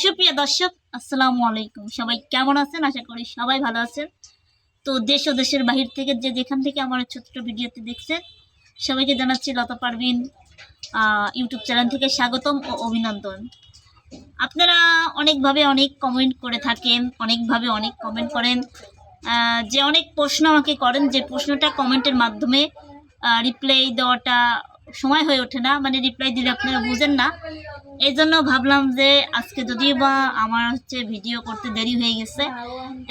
সুপ্রিয় দর্শক, আসসালামু আলাইকুম। সবাই কেমন আছেন? আশা করি সবাই ভালো আছেন। তো দেশ ও দেশের বাহির থেকে যে যেখান থেকে আমার ছোট্ট ভিডিওতে দেখছেন, সবাইকে জানাচ্ছি লতা পারবিন ইউটিউব চ্যানেল থেকে স্বাগতম ও অভিনন্দন। আপনারা অনেকভাবে অনেক কমেন্ট করে থাকেন, অনেকভাবে অনেক কমেন্ট করেন। যে অনেক প্রশ্ন আমাকে করেন, যে প্রশ্নটা কমেন্টের মাধ্যমে রিপ্লাই দেওয়াটা সময় হয়ে ওঠে না মানে রিপ্লাই দিলে আপনারা বুঝেন না। এই জন্য ভাবলাম যে আজকে যদিও বা আমার হচ্ছে ভিডিও করতে দেরি হয়ে গেছে,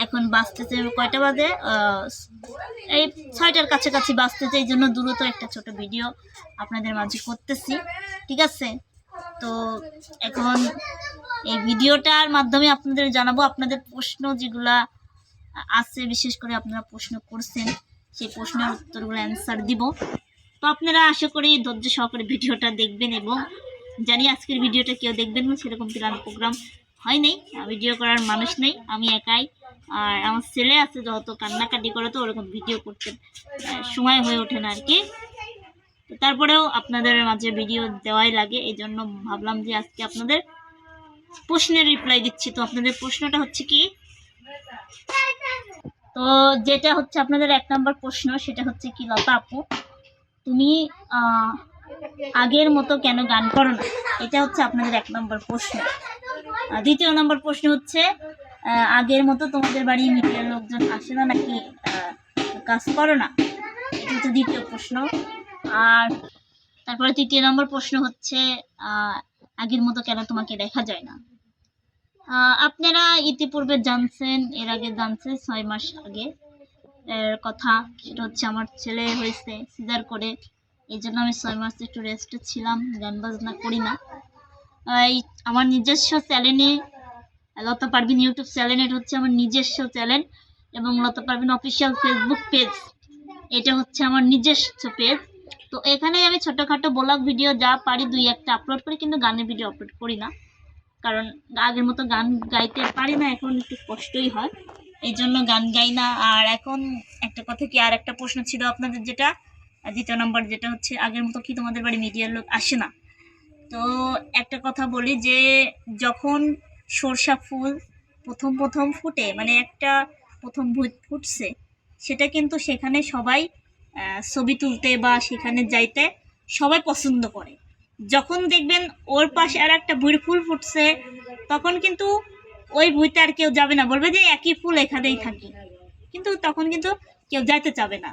এখন বাঁচতেছে কয়টা বাজে? এই ছয়টার কাছাকাছি বাঁচতেছে এই জন্য দ্রুত একটা ছোট ভিডিও আপনাদের মাঝে করতেছি, ঠিক আছে? তো এখন এই ভিডিওটার মাধ্যমে আপনাদের জানাব, আপনাদের প্রশ্ন যেগুলা আছে, বিশেষ করে আপনারা প্রশ্ন করছেন, সেই প্রশ্নের উত্তরগুলো অ্যান্সার দিব। তো আপনারা আশা করি ধৈর্য সহকারে ভিডিওটা দেখবেন এবং জানি আজকের ভিডিওটা কেউ দেখবেন না, সেরকম প্ল্যান প্রোগ্রাম হয় নাই ভিডিও করার মানুষ নেই, আমি একাই। আর আমার ছেলে আছে যত কান্নাকাটি করে, তো ওরকম ভিডিও করতে সময় হয়ে ওঠে না আর কি। তারপরেও আপনাদের মাঝে ভিডিও দেওয়াই লাগে এই জন্য ভাবলাম যে আজকে আপনাদের প্রশ্নের রিপ্লাই দিচ্ছি। তো আপনাদের প্রশ্নটা হচ্ছে কি? তো যেটা হচ্ছে আপনাদের এক নম্বর প্রশ্ন, সেটা হচ্ছে কি, লতা আপু? তুমি আগের মতো কেন গান করো না? এটা হচ্ছে আপনাদের এক নম্বর প্রশ্ন। দ্বিতীয় নম্বর প্রশ্ন হচ্ছে আগের মতো তোমাদের বাড়ি মিডিয়ার লোকজন আসে না নাকি কাজ করো না? এটা হচ্ছে দ্বিতীয় প্রশ্ন। আর তারপরে তৃতীয় নম্বর প্রশ্ন হচ্ছে আগের মতো কেন তোমাকে দেখা যায় না? আপনারা ইতিপূর্বে জানছেন, এর আগে জানছেন ছয় মাস আগে। কথা, সেটা হচ্ছে আমার ছেলে হয়েছে সিজার করে। এই জন্য আমি ছয় মাস একটু রেস্টে ছিলাম, গান বাজনা করি না। এই আমার নিজস্ব চ্যানেলে লতা পারবিন ইউটিউব চ্যানেল, এটা হচ্ছে আমার নিজস্ব চ্যানেল এবং Lata Parveen official Facebook page এটা হচ্ছে আমার নিজস্ব পেজ তো এখানে আমি ছোটোখাটো ব্লগ ভিডিও যা পারি দুই একটা আপলোড করি, কিন্তু গানের ভিডিও আপলোড করি না। কারণ আগের মতো গান গাইতে পারি না, এখন একটু কষ্টই হয়। এই জন্য গান গাই না। আর এখন একটা কথা কি, আর একটা প্রশ্ন ছিল আপনাদের যেটা দ্বিতীয় নম্বর যেটা হচ্ছে, আগের মতো কি তোমাদের বাড়ি মিডিয়ার লোক আসে না? তো একটা কথা বলি যে, যখন সরষা ফুল প্রথম প্রথম ফুটে মানে একটা প্রথম ফুটছে, সেটা কিন্তু সেখানে সবাই ছবি তুলতে বা সেখানে যাইতে সবাই পছন্দ করে। যখন দেখবেন ওর পাশে আর একটা ভুঁড় ফুল ফুটছে, তখন কিন্তু ওই ভুঁইতে আর কেউ যাবে না। বলবে যে একই ফুল এখানেই থাকি। কিন্তু তখন কিন্তু কেউ যাইতে চাবে না।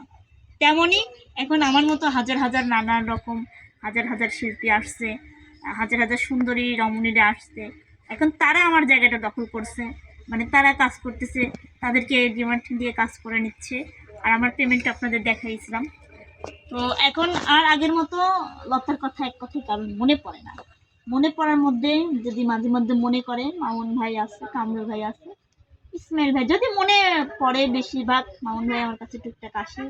তেমনই এখন আমার মতো হাজার হাজার নানান রকম, হাজার হাজার শিল্পী আসছে, হাজার হাজার সুন্দরী রমণীরা আসছে। এখন তারা আমার জায়গাটা দখল করছে। মানে তারা কাজ করতেছে, তাদেরকে ডিমান্ড দিয়ে কাজ করে নিচ্ছে। আর আমার পেমেন্ট আপনাদের দেখাইছিলাম। তো এখন আর আগের মতো লতার কথা এক কথাই কারণ মনে পড়ে না। মনে পড়ার মধ্যে যদি মাঝে মধ্যে মনে করে, মামুন ভাই আছে, কামরুল ভাই আছে, ইসমাইল ভাই, যদি মনে পড়ে বেশিরভাগ, মামুন ভাই আমার কাছে টুকটাক আসে,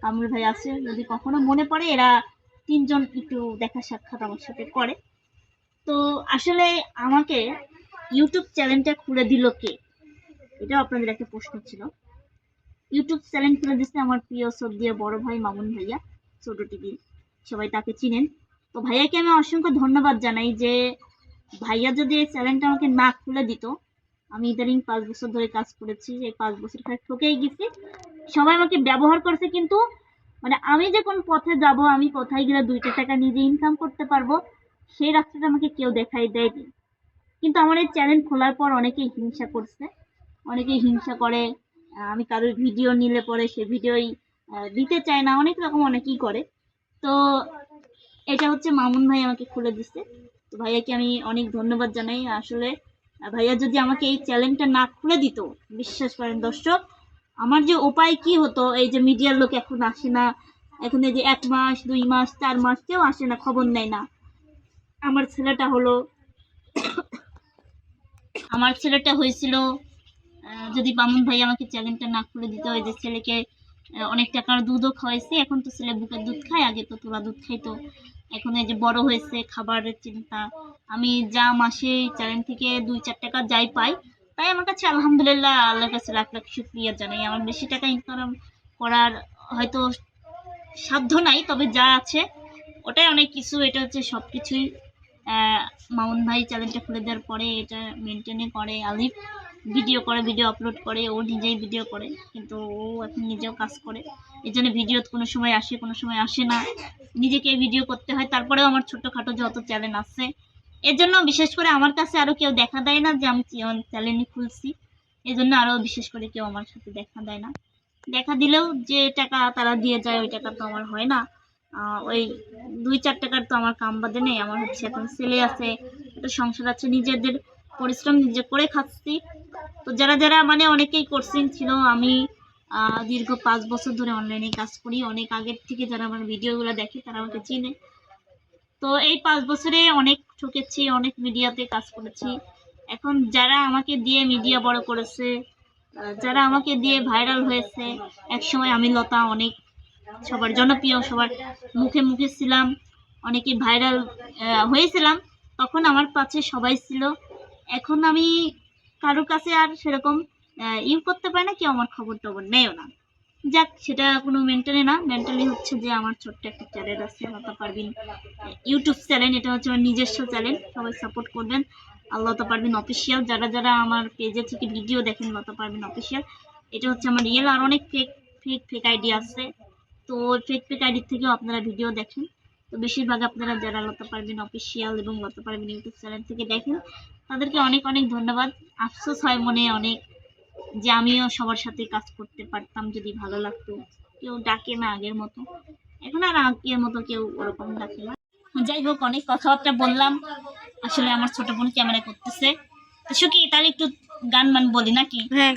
কামরুল ভাই আছে, যদি কখনো মনে পড়ে, এরা তিনজন একটু দেখা সাক্ষাৎ আমার সাথে করে। তো আসলে আমাকে ইউটিউব চ্যানেলটা খুলে দিল কে? এটাও আপনাদের একটা প্রশ্ন ছিল। ইউটিউব চ্যানেল খুলে দিচ্ছে আমার প্রিয় সদ্যীয় বড় ভাই মামুন ভাইয়া, ছোট টিভি। সবাই তাকে চিনেন। তো ভাইয়াকে আমি অসংখ্য ধন্যবাদ জানাই যে ভাইয়া যদি এই চ্যানেলটা আমাকে না খুলে দিত, আমি ইদানিং পাঁচ বছর ধরে কাজ করেছি, এই পাঁচ বছর খালি ঠকেই গেছি। সবাই আমাকে ব্যবহার করছে কিন্তু মানে আমি যে কোন পথে যাব, আমি কোথায় গেলে দুইটা টাকা নিজে ইনকাম করতে পারব, সেই রাস্তাটা আমাকে কেউ দেখাই দেয়নি। কিন্তু আমার এই চ্যানেল খোলার পর অনেকেই হিংসা করছে, অনেকেই হিংসা করে আমি কারোর ভিডিও নিলে পরে সে ভিডিওই দিতে চায় না, অনেক রকম অনেকেই করে। তো এটা হচ্ছে মামুন ভাই আমাকে খুলে দিচ্ছে তো ভাইয়াকে আমি অনেক ধন্যবাদ জানাই। আসলে, ভাইয়া যদি আমাকে এই চ্যালেঞ্জটা না খুলে দিত, বিশ্বাস করেন দর্শক, আমার যে উপায় কি হতো, এই যে মিডিয়ার লোক এখন আসে না, এখন এই যে এক মাস, দুই মাস, চার মাস, কেউ আসে না, খবর নেয় না। আমার ছেলেটা হলো, আমার ছেলেটা হয়েছিল যদি বামুন ভাই আমাকে চ্যালেঞ্জটা না খুলে দিত ওই যে ছেলেকে অনেক টাকার দুধও খাওয়াইছে। এখন তো ছেলে বুকের দুধ খায়, আগে তো তোলা দুধ খাইতো। এখন এই যে বড় হয়েছে, খাবারের চিন্তা। আমি যা মাসে চ্যালেঞ্জ থেকে দুই চার টাকা যাই পাই, তাই আমার কাছে আলহামদুলিল্লাহ, আল্লাহর কাছে লাখ লাখ শুক্রিয়া জানাই। আমার বেশি টাকা ইনকাম করার হয়তো সাধ্য নাই, তবে যা আছে, ওটাই অনেক কিছু। এটা হচ্ছে সব কিছুই মামুন ভাই চ্যানেলটা খুলে দেওয়ার পরে এটা মেনটেনে করে, আলিফ। ভিডিও করে, ভিডিও আপলোড করে, ও নিজেই ভিডিও করে, কিন্তু ও এখন নিজেও কাজ করে। এই জন্য ভিডিও কোনো সময় আসে, কোনো সময় আসে না। নিজেকে ভিডিও করতে হয়। তারপরেও আমার ছোটোখাটো যত চ্যানেল আছে, এর জন্য বিশেষ করে আমার কাছে আরও কেউ দেখা দেয় না যে আমি চ্যানেলই খুলছি। এই জন্য আরও বিশেষ করে কেউ আমার সাথে দেখা দেয় না। দেখা দিলেও যে টাকা তারা দিয়ে যায়, ওই টাকা তো আমার হয় না। ওই দুই চার টাকার তো আমার কাম বাদে নেই। আমার হচ্ছে এখন ছেলে আছে, একটা সংসার আছে, নিজেদের পরিশ্রম নিজে করে খাচ্ছি। তো যারা যারা মানে অনেকেই কোর্সিং ছিল, আমি দীর্ঘ পাঁচ বছর ধরে অনলাইনে কাজ করি। অনেক আগের থেকে যারা আমার ভিডিওগুলো দেখে, তারা আমাকে চিনে। তো এই পাঁচ বছরে অনেক ঠকেছি, অনেক মিডিয়াতে কাজ করেছি। এখন যারা আমাকে দিয়ে মিডিয়া বড় করেছে যারা আমাকে দিয়ে ভাইরাল হয়েছে, একসময় আমি, লতা, অনেক সবার জনপ্রিয়, সবার মুখে মুখে ছিলাম, অনেকে ভাইরাল হয়েছিলাম, তখন আমার কাছে সবাই ছিল। এখন আমি কারোর কাছে আর সেরকম ইউ করতে পারে না, কেউ আমার খবর টবর নেয়ও না। যাক, সেটা কোনো মেন্টালি না মেন্টালি হচ্ছে যে আমার ছোট্ট একটা চ্যানেল আছে লতা পারবিন ইউটিউব চ্যানেল এটা হচ্ছে আমার নিজস্ব চ্যানেল সবাই সাপোর্ট করবেন। আর লতা পারবিন অফিসিয়াল যারা যারা আমার পেজে থেকে ভিডিও দেখেন লতা পারবিন অফিসিয়াল এটা হচ্ছে আমার রিয়েল আর অনেক ফেক ফেক ফেক আইডি আছে। তো ফেক ফেক আইডির থেকেও আপনারা ভিডিও দেখেন। তো বেশিরভাগ আপনারা যারা লতা পারবেন অফিসিয়াল এবং লতা পারবেন ইউটিউব চ্যানেল থেকে দেখেন, তাদেরকে অনেক অনেক ধন্যবাদ। আফসোস হয় মনে অনেক যে আমিও সবার সাথে কাজ করতে পারতাম যদি ভালো লাগতো। কেউ ডাকে না আগের মতো। এখন আর আগের মতো কেউ ওরকম ডাকে না। যাই হোক অনেক কথাবার্তা বললাম। আসলে আমার ছোট বোন ক্যামেরা করতেছে। তো সুকি তাহলে একটু গান মান বলি নাকি? হ্যাঁ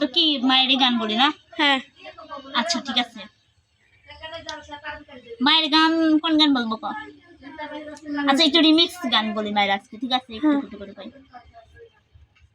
তো কি মায়েরই গান বলি না? হ্যাঁ। আচ্ছা ঠিক আছে। মায়ের গান কোন গান বলব ক? আচ্ছা একটু রিমিক্স গান বলি মায়ের আজকে ঠিক আছে? একটু একটু করে কই।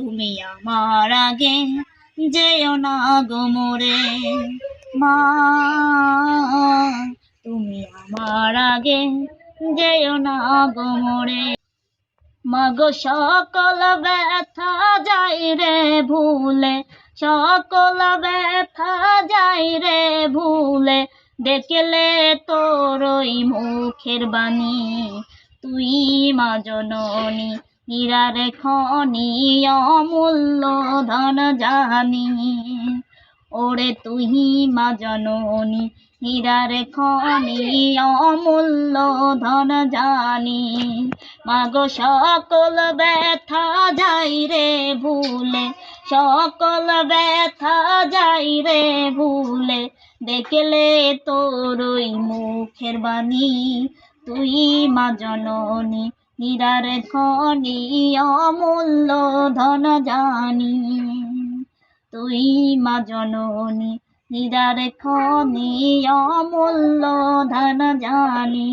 তুমি আমার আগে যেও না গোমরে মা, তুমি আমার আগে যেও না গোমরে মাগো, সকল ব্যথা যাই রে ভুলে, সকল ব্যথা যাই রে ভুলে। দেখলে তোর মুখের বাণী, তুই মা জননী হীরার অমূল্য ধন জানি। ওরে তুই মা জননী হীরার অমূল্য ধন জানি। মাগো সকল ব্যথা যাই রে ভুলে, সকল ব্যথা যাই রে ভুলে, দেখলে তোর মুখের বাণী, তুই মা জননী। হীরার খনি অমূল্য ধন জানি। তুই মা জননী হীরার খনি অমূল্য ধন জানি।